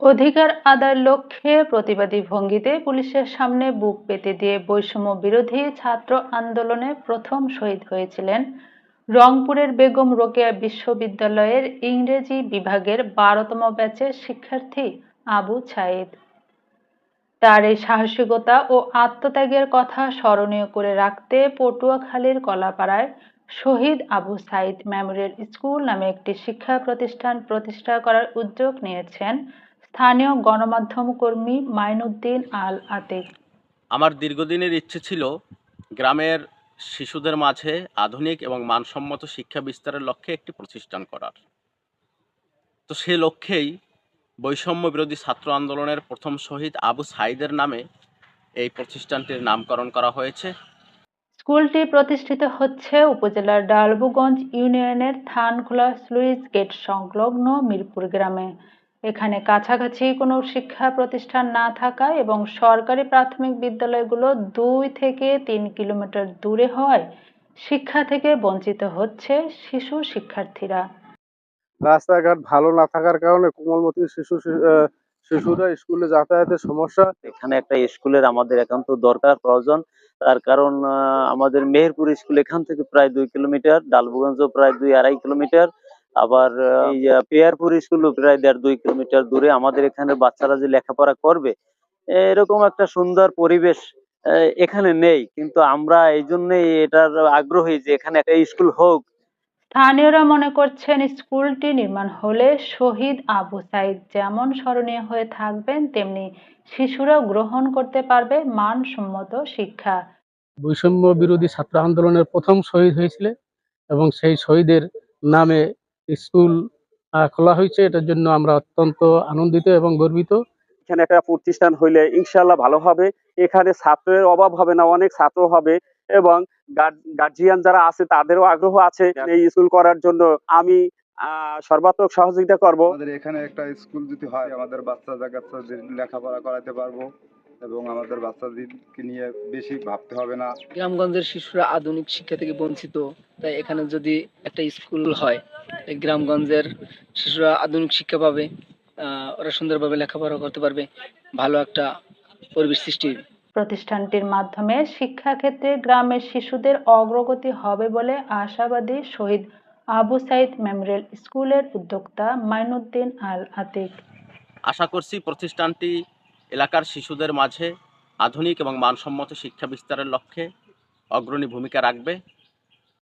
অধিকার আদায়ের লক্ষ্যে প্রতিবাদী ভঙ্গিতে পুলিশের সামনে বুক পেতে দিয়ে বৈষম্য বিরোধী ছাত্র আন্দোলনে প্রথম শহীদ হয়েছিলেন রংপুরের বেগম রোকেয়া বিশ্ববিদ্যালয়ের ইংরেজি বিভাগের বারোতম ব্যাচের শিক্ষার্থী আবু ছাইদ তার এই সাহসিকতা ও আত্মত্যাগের কথা স্মরণীয় করে রাখতে পটুয়াখালীর কলাপাড়ায় শহীদ আবু সাইদ মেমোরিয়াল স্কুল নামে একটি শিক্ষা প্রতিষ্ঠান প্রতিষ্ঠা করার উদ্যোগ নিয়েছেন স্থানীয় গণমাধ্যম কর্মী মাইনুদ্দিন আল আতিক আমার দীর্ঘদিনের ইচ্ছে ছিল গ্রামের শিশুদের মাঝে আধুনিক এবং মানসম্মত শিক্ষা বিস্তারের লক্ষ্যে একটি প্রতিষ্ঠান করার। তো সে লক্ষ্যেই বৈষম্য বিরোধী ছাত্র আন্দোলনের প্রথম শহীদ আবু সাইদের নামে এই প্রতিষ্ঠানটির নামকরণ করা হয়েছে। স্কুলটি প্রতিষ্ঠিত হচ্ছে উপজেলার ডালবুগঞ্জ ইউনিয়নের থানখোলা স্লুইস গেট সংলগ্ন মিরপুর গ্রামে। এখানে কাছাকাছি কোনো শিক্ষা প্রতিষ্ঠান না থাকা এবং সরকারি প্রাথমিক বিদ্যালয়গুলো দুই থেকে তিন কিলোমিটার দূরে হওয়ায় শিক্ষা থেকে বঞ্চিত হচ্ছে শিশু শিক্ষার্থীরা। রাস্তাঘাট ভালো না থাকার কারণে কোমলমতি শিশু আহ, শিশুরা স্কুলে যাতায়াতের সমস্যা। এখানে একটা স্কুলের আমাদের একান্ত দরকার প্রয়োজন। তার কারণ আহ, আমাদের মেহেরপুর স্কুল এখান থেকে প্রায় দুই কিলোমিটার ডালবুগঞ্জ প্রায় দুই আড়াই কিলোমিটার। আবার পেয়ারপুর স্কুলও প্রায় দেড় দুই কিলোমিটার দূরে আমাদের এখানে বাচ্চারা যে লেখাপড়া করবে এরকম একটা সুন্দর পরিবেশ আহ, এখানে নেই। কিন্তু আমরা এই জন্যই এটার আগ্রহী যে এখানে একটা স্কুল হোক। স্থানীয়রা মনে করছেন স্কুলটি নির্মাণ হলে শহীদ আবু সাইদ যেমন স্মরণীয় হয়ে থাকবেন তেমনি শিশুরাও গ্রহণ করতে পারবে মানসম্মত শিক্ষা। বৈষম্য বিরোধী ছাত্র আন্দোলনের প্রথম শহীদ হয়েছিলেন এবং সেই শহীদের নামে স্কুল আহ, খোলা হয়েছে। এটার জন্য আমরা অত্যন্ত আনন্দিত এবং গর্বিত। এখানে একটা প্রতিষ্ঠান হইলে ইনশাল্লাহ ভালো হবে। এখানে ছাত্রের অভাব হবে না অনেক ছাত্র হবে এবং গার্জিয়ান যারা আছে তাদেরও আগ্রহ আছে এই স্কুল করার জন্য। আমি আহ, সর্বাত্মক সহযোগিতা করব। আমাদের এখানে একটা স্কুল যদি হয় আমাদের বাচ্চা কাচ্চাদের লেখাপড়া করাতে পারব। এবং আমাদের বাচ্চাদেরকে নিয়ে বেশি ভাবতে হবে না। গ্রামগঞ্জের শিশুরা আধুনিক শিক্ষা থেকে বঞ্চিত তাই এখানে যদি একটা স্কুল হয় এই গ্রামগঞ্জের শিশুরা আধুনিক শিক্ষা পাবে ওরা সুন্দরভাবে লেখাপড়া করতে পারবে ভালো একটা পরিবেশ সৃষ্টি প্রতিষ্ঠানটির মাধ্যমে শিক্ষাক্ষেত্রে গ্রামের শিশুদের অগ্রগতি হবে বলে আশাবাদী শহীদ আবু সাইদ মেমোরিয়াল স্কুলের উদ্যোক্তা মাইনুদ্দিন আল আতিক। আশা করছি প্রতিষ্ঠানটি এলাকার শিশুদের মাঝে আধুনিক এবং মানসম্মত শিক্ষা বিস্তারের লক্ষ্যে অগ্রণী ভূমিকা রাখবে।